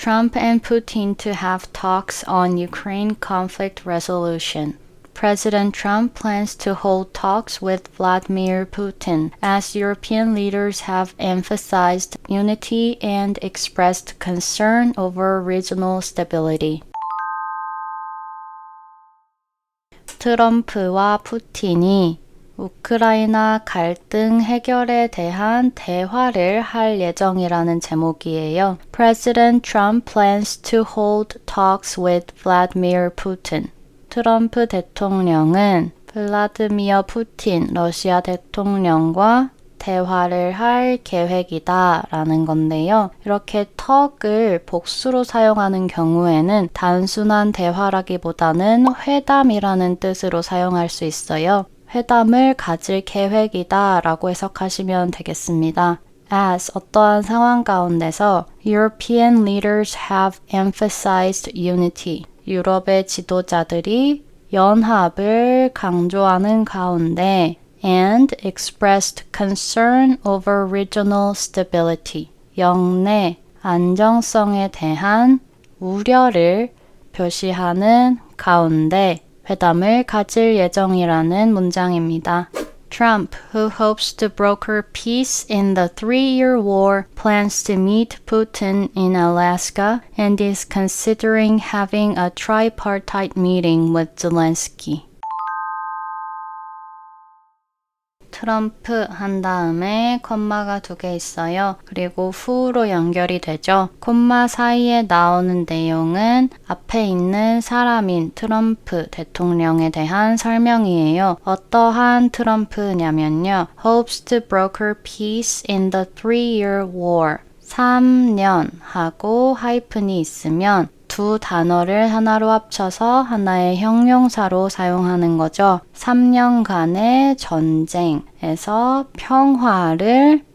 Trump and Putin to have talks on Ukraine conflict resolution. President Trump plans to hold talks with Vladimir Putin as European leaders have emphasized unity and expressed concern over regional stability. 트럼프와 푸틴이 우크라이나 갈등 해결에 대한 대화를 할 예정이라는 제목이에요. President Trump plans to hold talks with Vladimir Putin. 트럼프 대통령은 블라드미어 푸틴 러시아 대통령과 대화를 할 계획이다 라는 건데요. 이렇게 턱을 복수로 사용하는 경우에는 단순한 대화라기보다는 회담이라는 뜻으로 사용할 수 있어요. 회담을 가질 계획이다 라고 해석하시면 되겠습니다. as 어떠한 상황 가운데서 European leaders have emphasized unity. 유럽의 지도자들이 연합을 강조하는 가운데 and expressed concern over regional stability. 영내 안정성에 대한 우려를 표시하는 가운데 회담을 가질 예정이라는 문장입니다. Trump, who hopes to broker peace in the three-year war, plans to meet Putin in Alaska and is considering having a tripartite meeting with Zelensky. 트럼프 한 다음에 콤마가 두 개 있어요. 그리고 후로 연결이 되죠. 콤마 사이에 나오는 내용은 앞에 있는 사람인 트럼프 대통령에 대한 설명이에요. 어떠한 트럼프냐면요. hopes to broker peace in the three-year war. 3년 하고 하이픈이 있으면 두 단어를 하나로 합쳐서 하나의 형용사로 사용하는 거죠. 3년간의 전쟁에서 평화를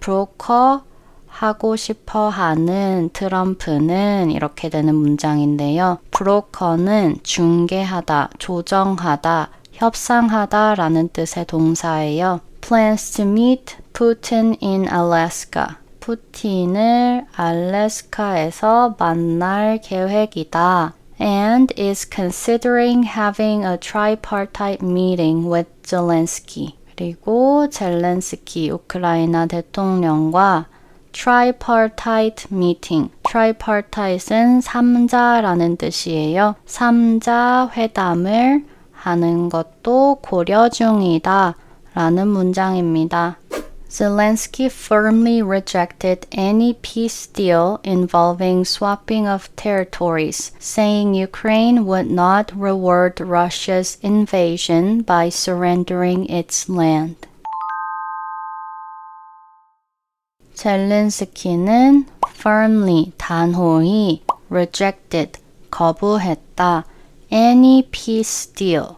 브로커 하고 싶어 하는 트럼프는 이렇게 되는 문장인데요. 브로커는 중개하다, 조정하다, 협상하다 라는 뜻의 동사예요. plans to meet Putin in Alaska. 푸틴을 알래스카에서 만날 계획이다. and is considering having a tripartite meeting with Zelensky. 그리고 젤렌스키 우크라이나 대통령과 tripartite meeting. tripartite은 삼자라는 뜻이에요. 삼자 회담을 하는 것도 고려 중이다 라는 문장입니다. Zelensky firmly rejected any peace deal involving swapping of territories, saying Ukraine would not reward Russia's invasion by surrendering its land. 젤렌스키는 firmly 단호히 rejected 거부했다 any peace deal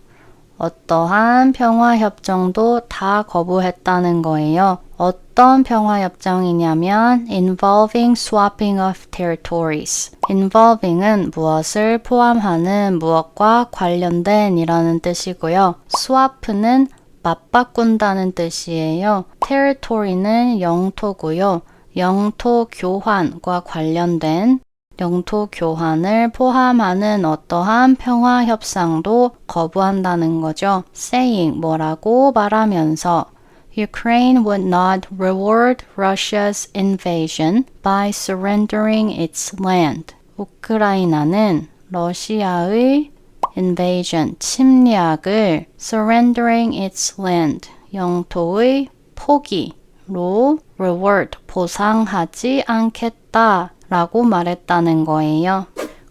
어떠한 평화협정도 다 거부했다는 거예요. 어떤 평화협정이냐면 involving swapping of territories. involving은 무엇을 포함하는 무엇과 관련된 이라는 뜻이고요. swap는 맞바꾼다는 뜻이에요. territory는 영토고요. 영토 교환과 관련된 영토 교환을 포함하는 어떠한 평화 협상도 거부한다는 거죠. saying 뭐라고 말하면서 Ukraine would not reward Russia's invasion by surrendering its land. 우크라이나는 러시아의 invasion, 침략을 surrendering its land, 영토의 포기로 reward, 보상하지 않겠다 라고 말했다는 거예요.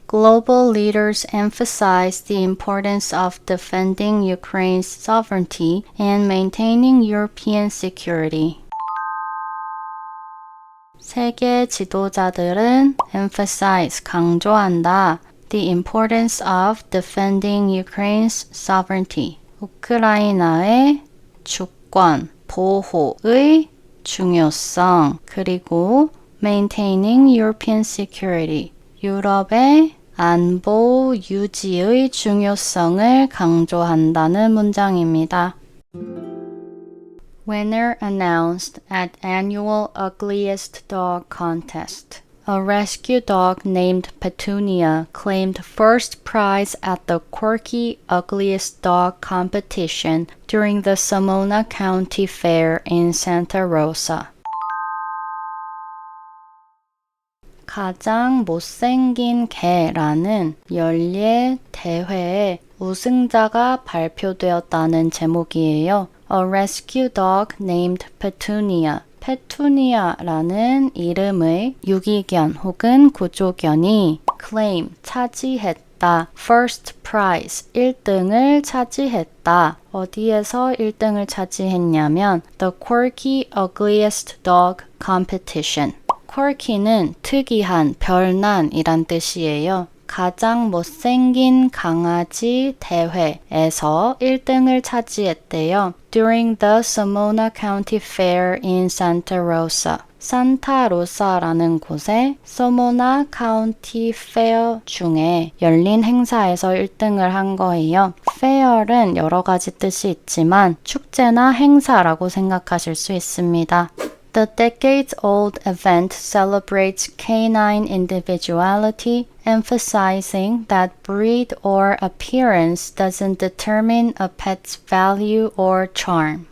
Global leaders emphasize the importance of defending Ukraine's sovereignty and maintaining European security. 세계 지도자들은 emphasize 강조한다 the importance of defending Ukraine's sovereignty. 우크라이나의 주권, 보호의 중요성, 그리고 maintaining European security. 유럽의 안보 유지의 중요성을 강조한다는 문장입니다. Winner announced at annual ugliest dog contest. A rescue dog named Petunia claimed first prize at the Quirky Ugliest Dog competition during the Samona County Fair in Santa Rosa. 가장 못생긴 개라는 연례 대회에 우승자가 발표되었다는 제목이에요. A rescue dog named Petunia. 페투니아라는 이름의 유기견 혹은 구조견이 claim 차지했다. first prize 1등을 차지했다. 어디에서 1등을 차지했냐면 the quirky ugliest dog competition. Quirky는 특이한, 별난이란 뜻이에요. 가장 못생긴 강아지 대회에서 1등을 차지했대요. During the Sonoma County Fair in Santa Rosa. 산타로사라는 곳에 소모나 카운티 페어 중에 열린 행사에서 1등을 한 거예요. 페어는 여러 가지 뜻이 있지만 축제나 행사라고 생각하실 수 있습니다. The decades-old event celebrates canine individuality, emphasizing that breed or appearance doesn't determine a pet's value or charm.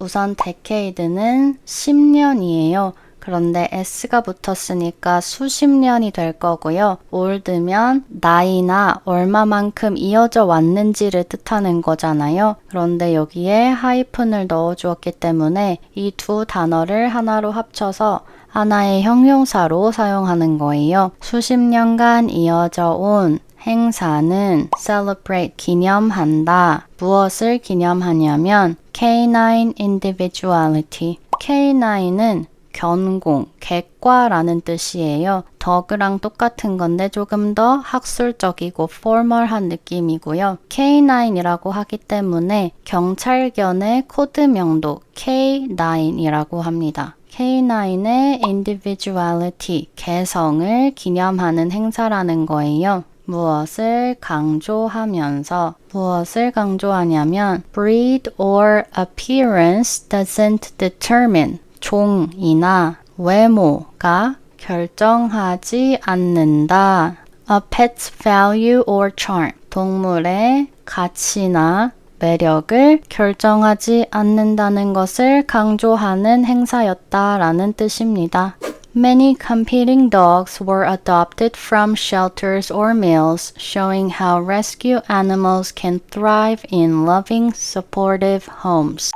우선 데케이드는 10년이에요. 그런데 s가 붙었으니까 수십 년이 될 거고요. 올드면 나이나 얼마만큼 이어져 왔는지를 뜻하는 거잖아요. 그런데 여기에 하이픈을 넣어 주었기 때문에 이 두 단어를 하나로 합쳐서 하나의 형용사로 사용하는 거예요. 수십 년간 이어져 온 행사는 celebrate 기념한다. 무엇을 기념하냐면 canine individuality. K9은 견공, 객과라는 뜻이에요. 더그랑 똑같은 건데 조금 더 학술적이고 포멀한 느낌이고요. K9이라고 하기 때문에 경찰견의 코드명도 K9이라고 합니다. K9의 individuality, 개성을 기념하는 행사라는 거예요. 무엇을 강조하면서 무엇을 강조하냐면 breed or appearance doesn't determine 종이나 외모가 결정하지 않는다. A pet's value or charm. 동물의 가치나 매력을 결정하지 않는다는 것을 강조하는 행사였다라는 뜻입니다. Many competing dogs were adopted from shelters or mills, showing how rescue animals can thrive in loving, supportive homes.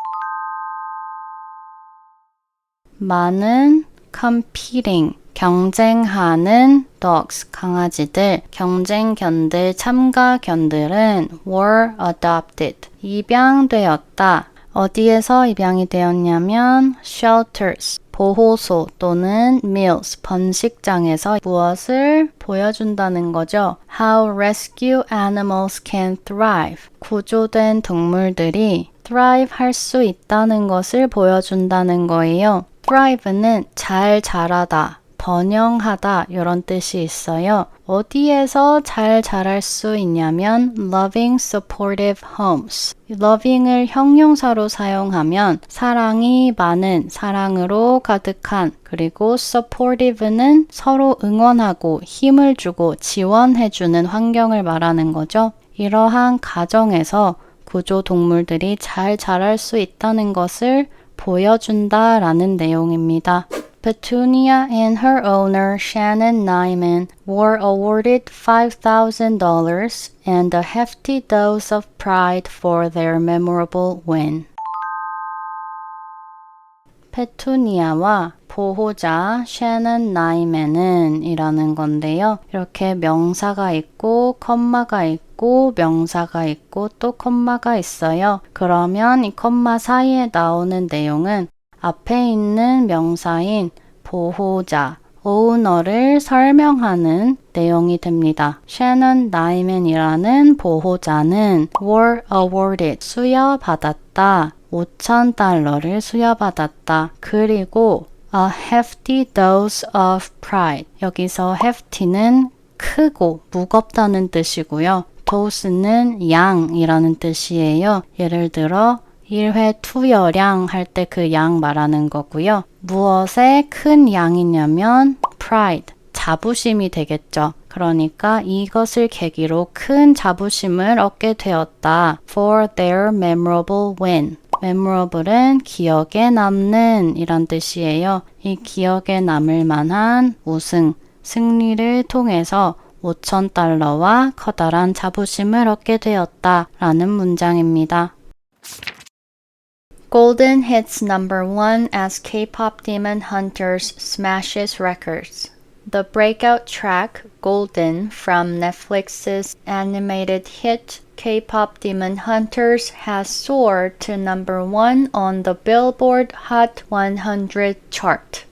많은 competing 경쟁하는 dogs 강아지들 경쟁견들 참가견들은 were adopted 입양되었다. 어디에서 입양이 되었냐면 shelters 보호소 또는 mills 번식장에서 무엇을 보여준다는 거죠. How rescue animals can thrive 구조된 동물들이 thrive 할 수 있다는 것을 보여준다는 거예요. Thrive는 잘 자라다, 번영하다 이런 뜻이 있어요. 어디에서 잘 자랄 수 있냐면 loving supportive homes. loving을 형용사로 사용하면 사랑이 많은, 사랑으로 가득한, 그리고 supportive는 서로 응원하고 힘을 주고 지원해주는 환경을 말하는 거죠. 이러한 가정에서 구조 동물들이 잘 자랄 수 있다는 것을 보여준다 라는 내용입니다. Petunia and her owner Shannon Nyman were awarded $5,000 and a hefty dose of pride for their memorable win. 페투니아와 보호자 샤넌 나이맨은 이라는 건데요. 이렇게 명사가 있고 컴마가 있고 명사가 있고 또 컴마가 있어요. 그러면 이 컴마 사이에 나오는 내용은 앞에 있는 명사인 보호자, 오너를 설명하는 내용이 됩니다. 샤넌 나이맨이라는 보호자는 were awarded 수여받았다. 5천 달러를 수여받았다. 그리고 a hefty dose of pride. 여기서 hefty는 크고 무겁다는 뜻이고요. Dose는 양이라는 뜻이에요. 예를 들어 1회 투여량 할 때 그 양 말하는 거고요. 무엇의 큰 양이냐면 pride, 자부심이 되겠죠. 그러니까 이것을 계기로 큰 자부심을 얻게 되었다. For their memorable win. memorable은 기억에 남는 이란 뜻이에요. 이 기억에 남을 만한 우승, 승리를 통해서 5천 달러와 커다란 자부심을 얻게 되었다. 라는 문장입니다. Golden hits number one as K-pop Demon Hunters smashes records. The breakout track Golden from Netflix's animated hit K-pop Demon Hunters has soared to number one on the Billboard Hot 100 chart.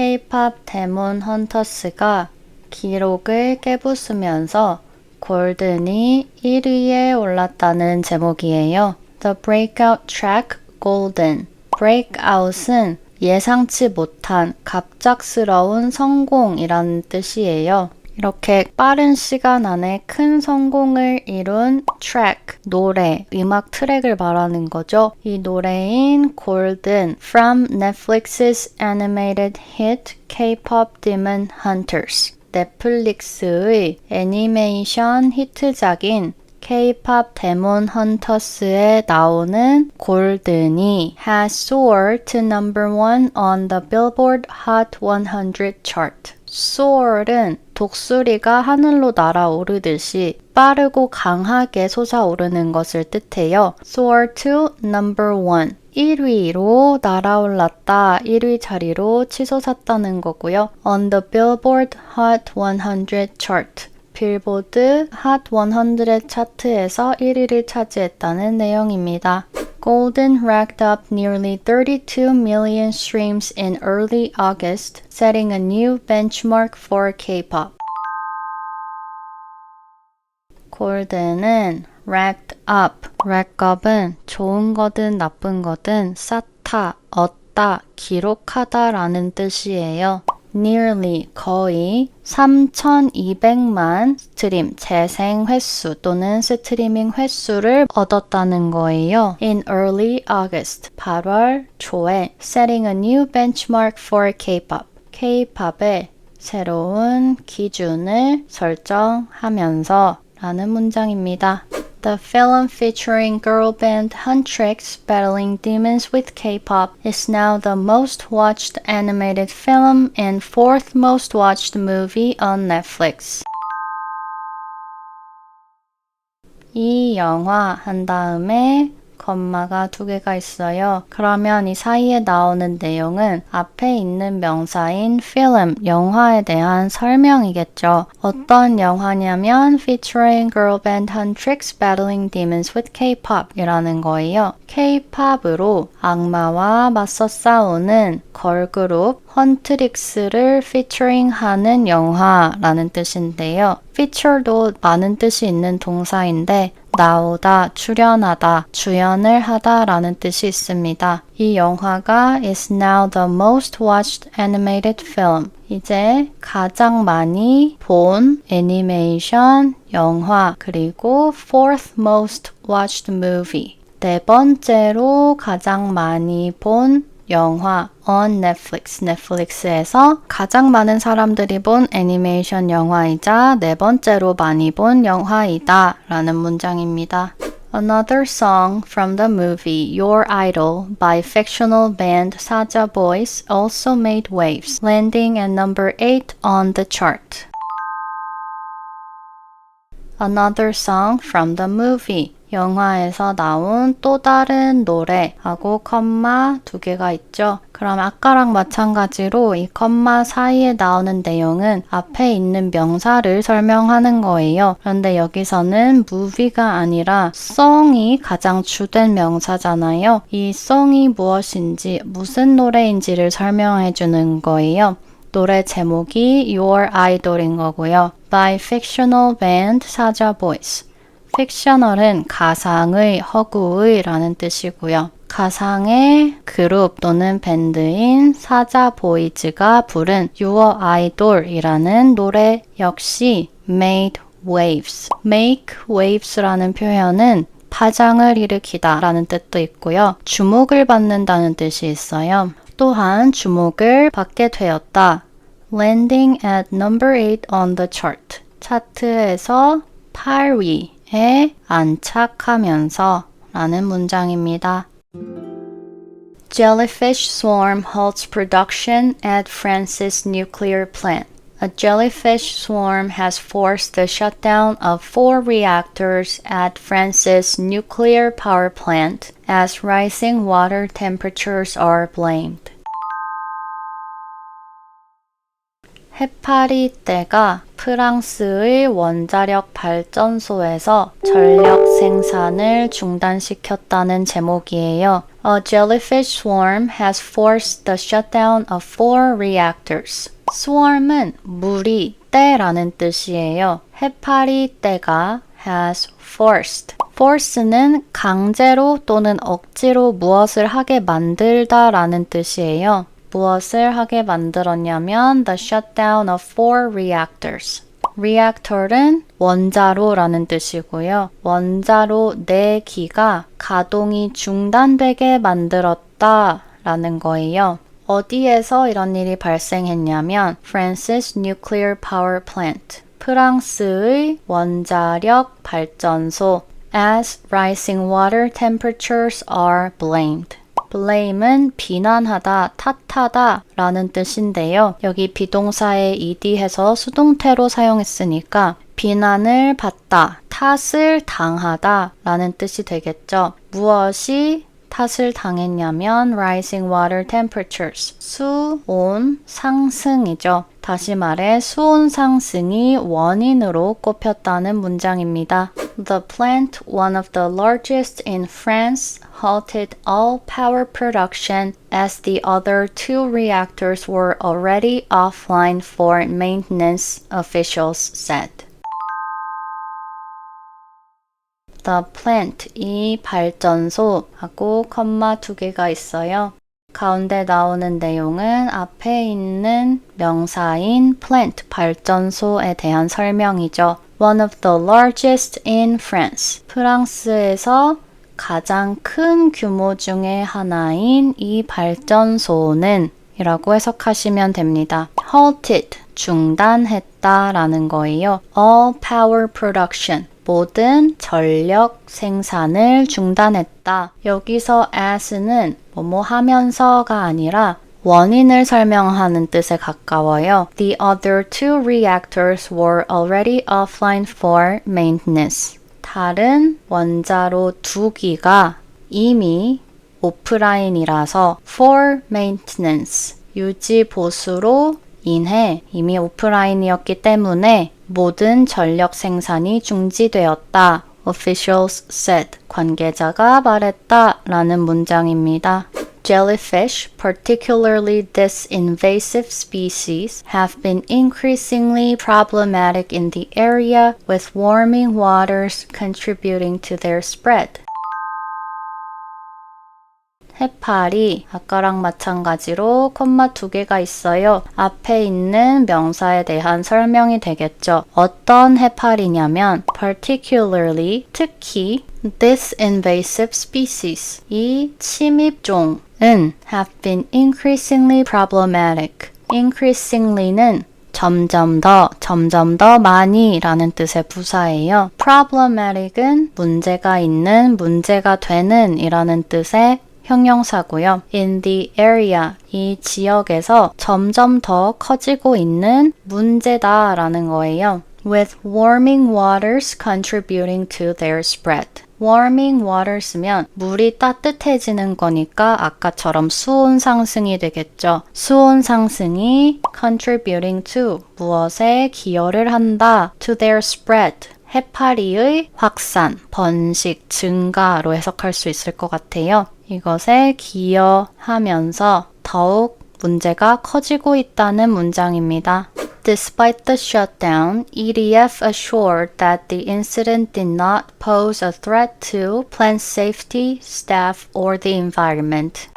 K-pop 데몬 헌터스가 기록을 깨부수면서 골든이 1위에 올랐다는 제목이에요. The breakout track Golden. breakout은 예상치 못한 갑작스러운 성공이라는 뜻이에요. 이렇게 빠른 시간 안에 큰 성공을 이룬 트랙, 노래, 음악 트랙을 말하는 거죠. 이 노래인 Golden from Netflix's animated hit K-pop Demon Hunters. 넷플릭스의 애니메이션 히트작인 K-pop 데몬 헌터스에 나오는 골든이 has soared to number one on the Billboard Hot 100 chart. Soar은 독수리가 하늘로 날아오르듯이 빠르고 강하게 솟아오르는 것을 뜻해요. soar to number one. 1위로 날아올랐다. 1위 자리로 치솟았다는 거고요. on the Billboard Hot 100 chart. 빌보드 핫 100 차트에서 1위를 차지했다는 내용입니다. Golden racked up nearly 32 million streams in early August, setting a new benchmark for K-pop. 골든은 racked up, rack up은 좋은 거든 나쁜 거든 쌓다, 얻다, 기록하다 라는 뜻이에요. Nearly 거의 3,200만 스트림 재생 횟수 또는 스트리밍 횟수를 얻었다는 거예요. In early August, 8월 초에 setting a new benchmark for K-pop. K-pop의 새로운 기준을 설정하면서 라는 문장입니다. The film featuring girl band Huntrix battling demons with K-pop is now the most watched animated film and fourth most watched movie on Netflix. 이 영화 한 다음에 컴마가 두 개가 있어요. 그러면 이 사이에 나오는 내용은 앞에 있는 명사인 film, 영화에 대한 설명이겠죠. 어떤 영화냐면 featuring girl band Huntrix battling demons with K-pop 이라는 거예요. K-pop으로 악마와 맞서 싸우는 걸그룹 헌트릭스를 featuring 하는 영화라는 뜻인데요. feature도 많은 뜻이 있는 동사인데 나오다, 출연하다, 주연을 하다 라는 뜻이 있습니다. 이 영화가 is now the most watched animated film. 이제 가장 많이 본 애니메이션 영화 그리고 fourth most watched movie. 네 번째로 가장 많이 본 영화 on Netflix, 넷플릭스에서 가장 많은 사람들이 본 애니메이션 영화이자 네 번째로 많이 본 영화이다 라는 문장입니다. Another song from the movie Your Idol by fictional band Saja Boys also made waves, landing at number 8 on the chart. Another song from the movie 영화에서 나온 또 다른 노래하고 컴마 두 개가 있죠. 그럼 아까랑 마찬가지로 이 컴마 사이에 나오는 내용은 앞에 있는 명사를 설명하는 거예요. 그런데 여기서는 movie가 아니라 song이 가장 주된 명사잖아요. 이 song이 무엇인지 무슨 노래인지를 설명해 주는 거예요. 노래 제목이 Your Idol인 거고요. By fictional band 사자 Boys. 픽셔널은 가상의, 허구의 라는 뜻이고요. 가상의 그룹 또는 밴드인 사자 보이즈가 부른 Your Idol이라는 노래 역시 made waves. make waves라는 표현은 파장을 일으키다 라는 뜻도 있고요. 주목을 받는다는 뜻이 있어요. 또한 주목을 받게 되었다. landing at number 8 on the chart. 차트에서 8위 에 안착하면서 라는 문장입니다. Jellyfish swarm halts production at Francis nuclear plant. A jellyfish swarm has forced the shutdown of four reactors at Francis nuclear power plant as rising water temperatures are blamed. 해파리 떼가 프랑스의 원자력 발전소에서 전력 생산을 중단시켰다는 제목이에요. A jellyfish swarm has forced the shutdown of four reactors. swarm은 무리, 떼라는 뜻이에요. 해파리 떼가 has forced. force는 강제로 또는 억지로 무엇을 하게 만들다 라는 뜻이에요. 무엇을 하게 만들었냐면 the shutdown of four reactors. reactor은 원자로라는 뜻이고요. 원자로 4기가 가동이 중단되게 만들었다 라는 거예요. 어디에서 이런 일이 발생했냐면 Francis Nuclear Power Plant 프랑스의 원자력 발전소 as rising water temperatures are blamed. Blame은 비난하다, 탓하다 라는 뜻인데요. 여기 비동사에 ed해서 수동태로 사용했으니까 비난을 받다, 탓을 당하다 라는 뜻이 되겠죠. 무엇이 탓을 당했냐면 rising water temperatures 수온 상승이죠. 다시 말해 수온 상승이 원인으로 꼽혔다는 문장입니다. The plant, one of the largest in France, halted all power production as the other two reactors were already offline for maintenance, officials said. The plant, 이 발전소하고 컴마 두 개가 있어요. 가운데 나오는 내용은 앞에 있는 명사인 plant, 발전소에 대한 설명이죠. One of the largest in France. 프랑스에서 가장 큰 규모 중의 하나인 이 발전소는 이라고 해석하시면 됩니다. halted, 중단했다 라는 거예요. all power production, 모든 전력 생산을 중단했다. 여기서 as는 뭐뭐 하면서가 아니라 원인을 설명하는 뜻에 가까워요. The other two reactors were already offline for maintenance. 다른 원자로 두 기가 이미 오프라인이라서 for maintenance 유지 보수로 인해 이미 오프라인이었기 때문에 모든 전력 생산이 중지되었다. officials said 관계자가 말했다 라는 문장입니다. Jellyfish, particularly this invasive species, have been increasingly problematic in the area with warming waters contributing to their spread. 해파리 아까랑 마찬가지로 콤마 두 개가 있어요. 앞에 있는 명사에 대한 설명이 되겠죠. 어떤 해파리냐면 particularly 특히 this invasive species 이 침입종은 have been increasingly problematic. increasingly는 점점 더, 점점 더 많이 라는 뜻의 부사예요. problematic은 문제가 있는, 문제가 되는 이라는 뜻의 형용사고요. in the area 이 지역에서 점점 더 커지고 있는 문제다 라는 거예요. with warming waters contributing to their spread. warming waters면 물이 따뜻해지는 거니까 아까처럼 수온 상승이 되겠죠. 수온 상승이 contributing to 무엇에 기여를 한다 to their spread. 해파리의 확산, 번식, 증가로 해석할 수 있을 것 같아요. 이것에 기여하면서 더욱 문제가 커지고 있다는 문장입니다. Despite the shutdown, EDF assured that the incident did not pose a threat to plant safety, staff, or the environment.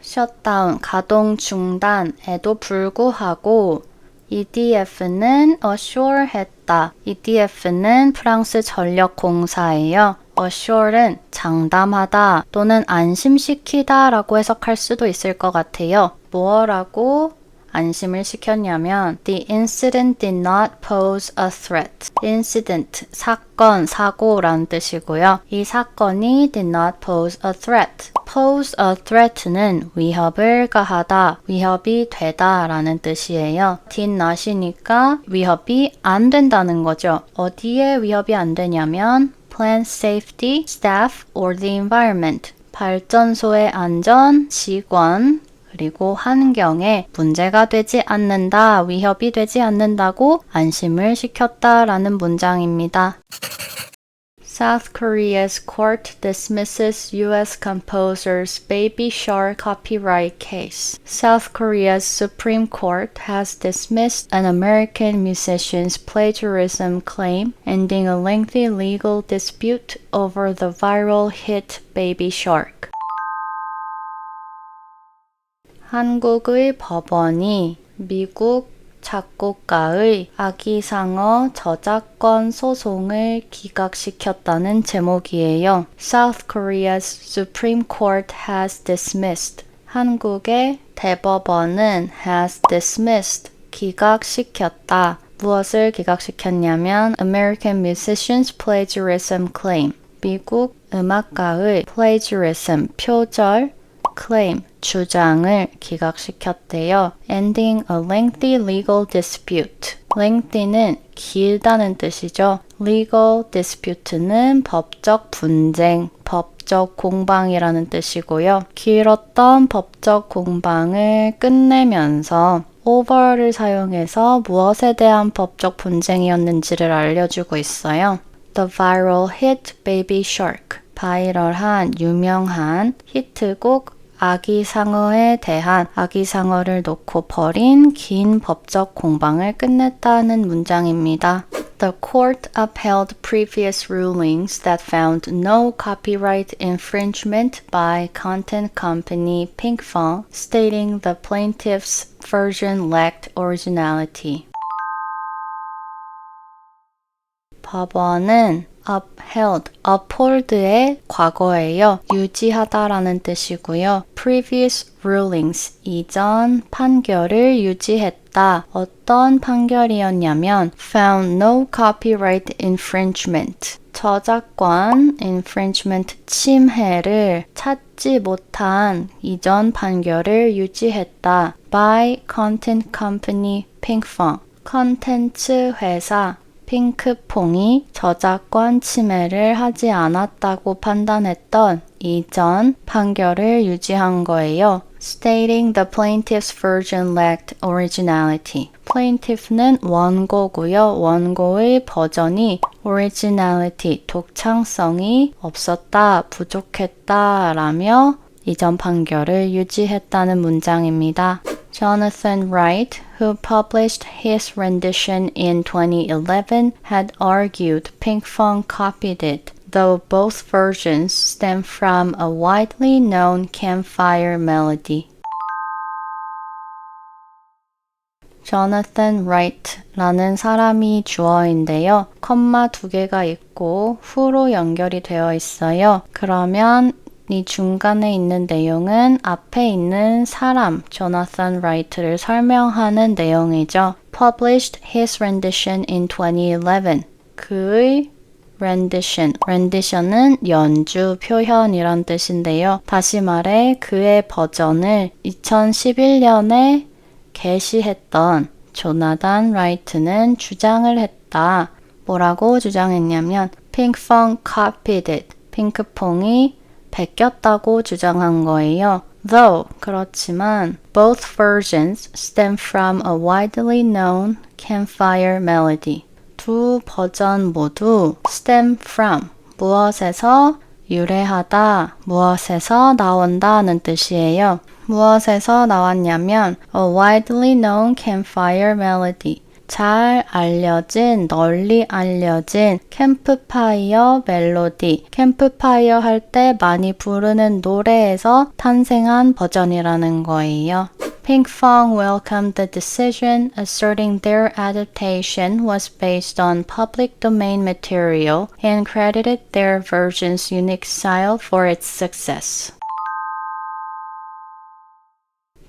셧다운, 가동 중단에도 불구하고 EDF는 assure 했다. EDF는 프랑스 전력공사예요. Assure는 장담하다 또는 안심시키다 라고 해석할 수도 있을 것 같아요. 뭐라고 안심을 시켰냐면 The incident did not pose a threat. Incident, 사건, 사고라는 뜻이고요. 이 사건이 did not pose a threat. pose a threat는 위협을 가하다, 위협이 되다 라는 뜻이에요. did not이니까 위협이 안 된다는 거죠. 어디에 위협이 안 되냐면 plant safety, staff, or the environment. 발전소의 안전, 직원, 그리고 환경에 문제가 되지 않는다, 위협이 되지 않는다고 안심을 시켰다라는 문장입니다. South Korea's court dismisses U.S. composer's Baby Shark copyright case. South Korea's Supreme Court has dismissed an American musician's plagiarism claim, ending a lengthy legal dispute over the viral hit Baby Shark. 한국의 법원이 미국 작곡가의 아기상어 저작권 소송을 기각시켰다는 제목이에요. South Korea's Supreme Court has dismissed. 한국의 대법원은 has dismissed. 기각시켰다. 무엇을 기각시켰냐면 American Musicians Plagiarism Claim. 미국 음악가의 plagiarism, 표절, claim, 주장을 기각시켰대요. Ending a lengthy legal dispute. lengthy는 길다는 뜻이죠. legal dispute는 법적 분쟁, 법적 공방이라는 뜻이고요. 길었던 법적 공방을 끝내면서 over를 사용해서 무엇에 대한 법적 분쟁이었는지를 알려주고 있어요. The viral hit Baby Shark. 바이럴한 유명한 히트곡 아기 상어에 대한 아기 상어를 놓고 벌인 긴 법적 공방을 끝냈다는 문장입니다. The court upheld previous rulings that found no copyright infringement by content company Pinkfong, stating the plaintiff's version lacked originality. 법원은 upheld, uphold의 과거예요. 유지하다라는 뜻이고요. Previous rulings, 이전 판결을 유지했다. 어떤 판결이었냐면 found no copyright infringement. 저작권 infringement 침해를 찾지 못한 이전 판결을 유지했다. by content company Pinkfong. 컨텐츠 회사 핑크퐁이 저작권 침해를 하지 않았다고 판단했던 이전 판결을 유지한 거예요. Stating the plaintiff's version lacked originality. plaintiff는 원고고요. 원고의 버전이 originality, 독창성이 없었다, 부족했다 라며 이전 판결을 유지했다는 문장입니다. Jonathan Wright, who published his rendition in 2011, had argued Pinkfong copied it, though both versions stem from a widely known campfire melody. Jonathan Wright라는 사람이 주어인데요. 컴마 두 개가 있고 후로 연결이 되어 있어요. 그러면 이 중간에 있는 내용은 앞에 있는 사람, 조나산 라이트를 설명하는 내용이죠. Published his rendition in 2011. 그의 rendition. rendition은 연주, 표현이란 뜻인데요. 다시 말해 그의 버전을 2011년에 게시했던 조나단 라이트는 주장을 했다. 뭐라고 주장했냐면 핑펑 copied it. 핑크퐁이 베꼈다고 주장한 거예요. Though 그렇지만 both versions stem from a widely known campfire melody. 두 버전 모두 stem from 무엇에서 유래하다, 무엇에서 나온다는 뜻이에요. 무엇에서 나왔냐면 a widely known campfire melody. 잘 알려진, 널리 알려진 캠프파이어 멜로디. 캠프파이어 할 때 많이 부르는 노래에서 탄생한 버전이라는 거예요. Pinkfong welcomed the decision, asserting their adaptation was based on public domain material and credited their version's unique style for its success.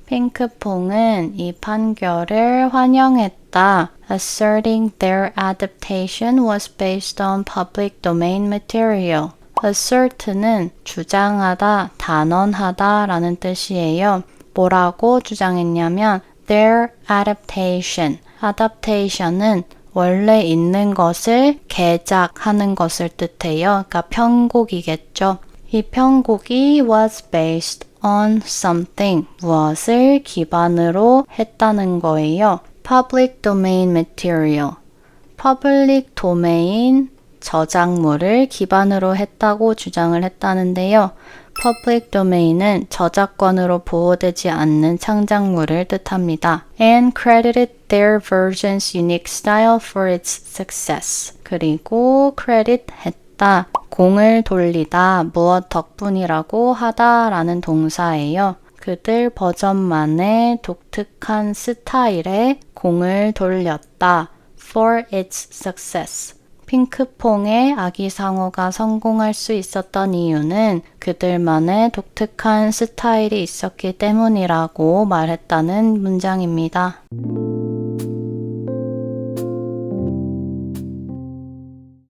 핑크퐁은 이 판결을 환영했다. Asserting their adaptation was based on public domain material. assert는 주장하다, 단언하다 라는 뜻이에요. 뭐라고 주장했냐면 their adaptation. adaptation은 원래 있는 것을 개작하는 것을 뜻해요. 그러니까 편곡이겠죠. 이 편곡이 was based on something, 무엇을 기반으로 했다는 거예요. public domain material. public domain 저작물을 기반으로 했다고 주장을 했다는데요. Public domain은 저작권으로 보호되지 않는 창작물을 뜻합니다. and credited their version's unique style for its success. 그리고 credit 했다. 공을 돌리다, 무엇 덕분이라고 하다라는 동사예요. 그들 버전만의 독특한 스타일에 공을 돌렸다. for its success. 핑크퐁의 아기 상어가 성공할 수 있었던 이유는 그들만의 독특한 스타일이 있었기 때문이라고 말했다는 문장입니다.